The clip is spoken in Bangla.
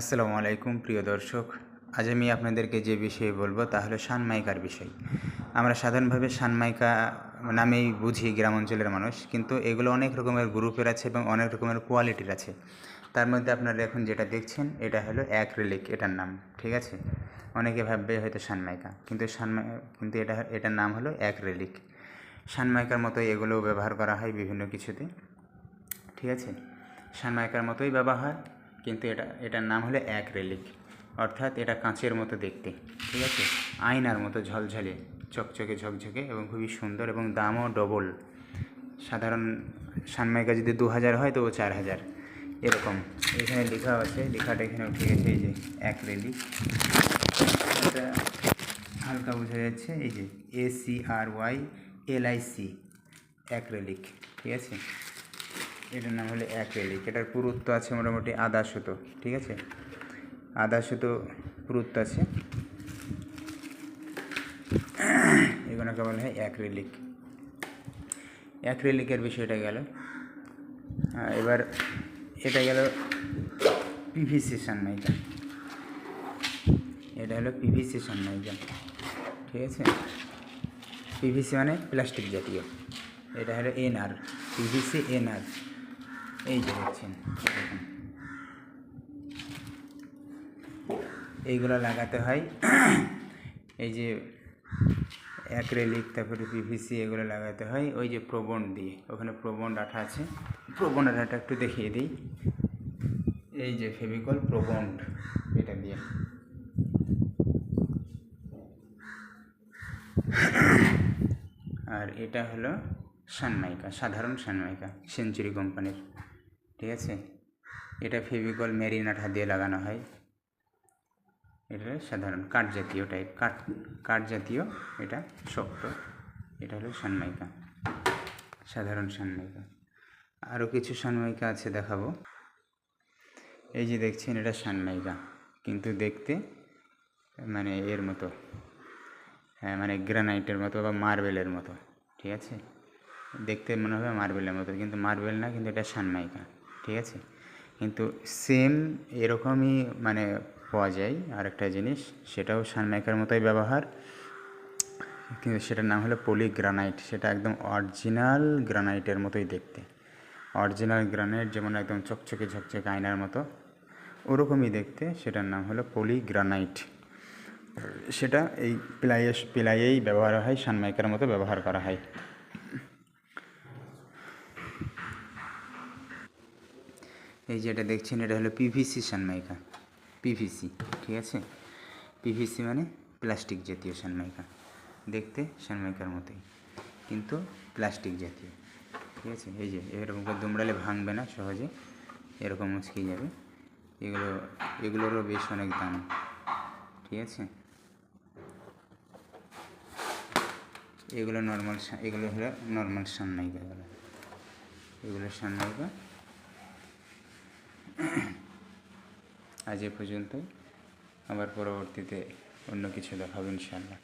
আসসালামু আলাইকুম, প্রিয় দর্শক। আজ আমি আপনাদেরকে যে বিষয়ে বলব তা হলো সানমাইকার বিষয়। আমরা সাধারণভাবে সানমাইকা নামেই বুঝি গ্রাম অঞ্চলের মানুষ, কিন্তু এগুলো অনেক রকমের গ্রুপের আছে এবং অনেক রকমের কোয়ালিটির আছে। তার মধ্যে আপনারা এখন যেটা দেখছেন, এটা হলো অ্যাক্রিলিক, এটার নাম, ঠিক আছে? অনেকে ভাববে হয়তো সানমাইকা, কিন্তু সানমাই কিন্তু এটা, এটার নাম হলো অ্যাক্রিলিক। সানমাইকার মতো এগুলোও ব্যবহার করা হয় বিভিন্ন কিছুতে, ঠিক আছে? সানমাইকার মতোই ব্যবহার কিন্তু এটা, এটার নাম হলো অ্যাক্রেলিক অর্থাৎ এটা কাঁচের মতো দেখতে, ঠিক আছে? আয়নার মতো ঝলঝলে, চকচকে ঝকঝকে এবং খুবই সুন্দর এবং দামও ডবল সাধারণ সানমাইকা যদি দু হাজার হয় তো ও চার হাজার এরকম। এখানে লেখা আছে, লেখাটা এখানে উঠে গেছে, এই যে অ্যাক্রেলিক এটা হালকা বোঝা যাচ্ছে, এই যে A C R Y L I C acrylic ঠিক আছে? এটার নাম হলো এক অ্যাক্রেলিক এটার পুরুত্ব আছে মোটামুটি আধা সুতো, ঠিক আছে? আধা সুতো পুরুত্ব আছে। এগুলোকে বলা হয় অ্যাক্রেলিক অ্যাক্রেলিকের বিষয়টা গেল। এবার এটা গেল পিভিসি সানমাইকা এটা হলো পিভিসি সানমাইকা ঠিক আছে? পিভিসি মানে প্লাস্টিক জাতীয়। এটা হলো এনআর পিভিসি এনআর এই যে দেখছেন এইগুলো লাগাতে হয়। এই যে অ্যাক্রেলিক তারপরে পিভিসি এগুলো লাগাতে হয়। ওই যে প্রবন্ড দিয়ে, ওখানে প্রবন্ড আঠা আছে। প্রবণ আঠাটা একটু দেখিয়ে দিই। এই যে ফেভিকল প্রবন্ড এটা দিয়ে। আর এটা হলো সানমাইকা, সাধারণ সানমাইকা, সেঞ্চুরি কোম্পানির। ঠিক আছে? এটা ফেভিকল মেরিন আঠা দিয়ে লাগানো হয়। এটা সাধারণ কাঠ জাতীয় টাইপ কাঠ কাঠ জাতীয় এটা শক্ত। এটা হলো সানমাইকা। সাধারণ সানমাইকা। আরও কিছু সানমাইকা আছে দেখাবো। এই যে দেখছেন, এটা সানমাইকা। কিন্তু দেখতে মানে এর মতো। হ্যাঁ মানে গ্রানাইটের মতো বা মার্বেলের মতো। ঠিক আছে? দেখতে মনে হবে মার্বেলের মতো, কিন্তু মার্বেল না, কিন্তু এটা সানমাইকা। ঠিক আছে? কিন্তু সেম এরকমই মানে পাওয়া যায় আরেকটা জিনিস, সেটাও সানমাইকার মতোই ব্যবহার। কিন্তু সেটার নাম হলো পলিগ্রানাইট সেটা একদম অরিজিনাল গ্রানাইটের মতোই দেখতে। অরিজিনাল গ্রানাইট যেমন একদম চকচকে ঝকচকে আয়নার মতো, ওরকমই দেখতে, সেটার নাম হলো পলিগ্রানাইট সেটা এই প্লাইয়ে, প্লাইয়েই ব্যবহার হয় সানমাইকার মতো ব্যবহার করা হয়। এই যেটা দেখছেন, এটা হলো পিভিসি সানমাইকা। পিভিসি ঠিক আছে? পিভিসি মানে প্লাস্টিক জাতীয় সানমাইকা। দেখতে সানমাইকার মতোই, কিন্তু প্লাস্টিক জাতীয়, ঠিক আছে? এই যে, এরকম করে দুমড়ালে ভাঙবে না সহজে, এরকম মুচকে যাবে। এগুলো, এগুলোরও বেশ অনেক দাম, ঠিক আছে? এগুলো নর্মাল এগুলো হলো নর্মাল সানমাইকা। এগুলো এগুলো সানমাইকা আজ এ পর্যন্তই। আবার পরবর্তীতে অন্য কিছু দেখাবো ইনশাআল্লাহ।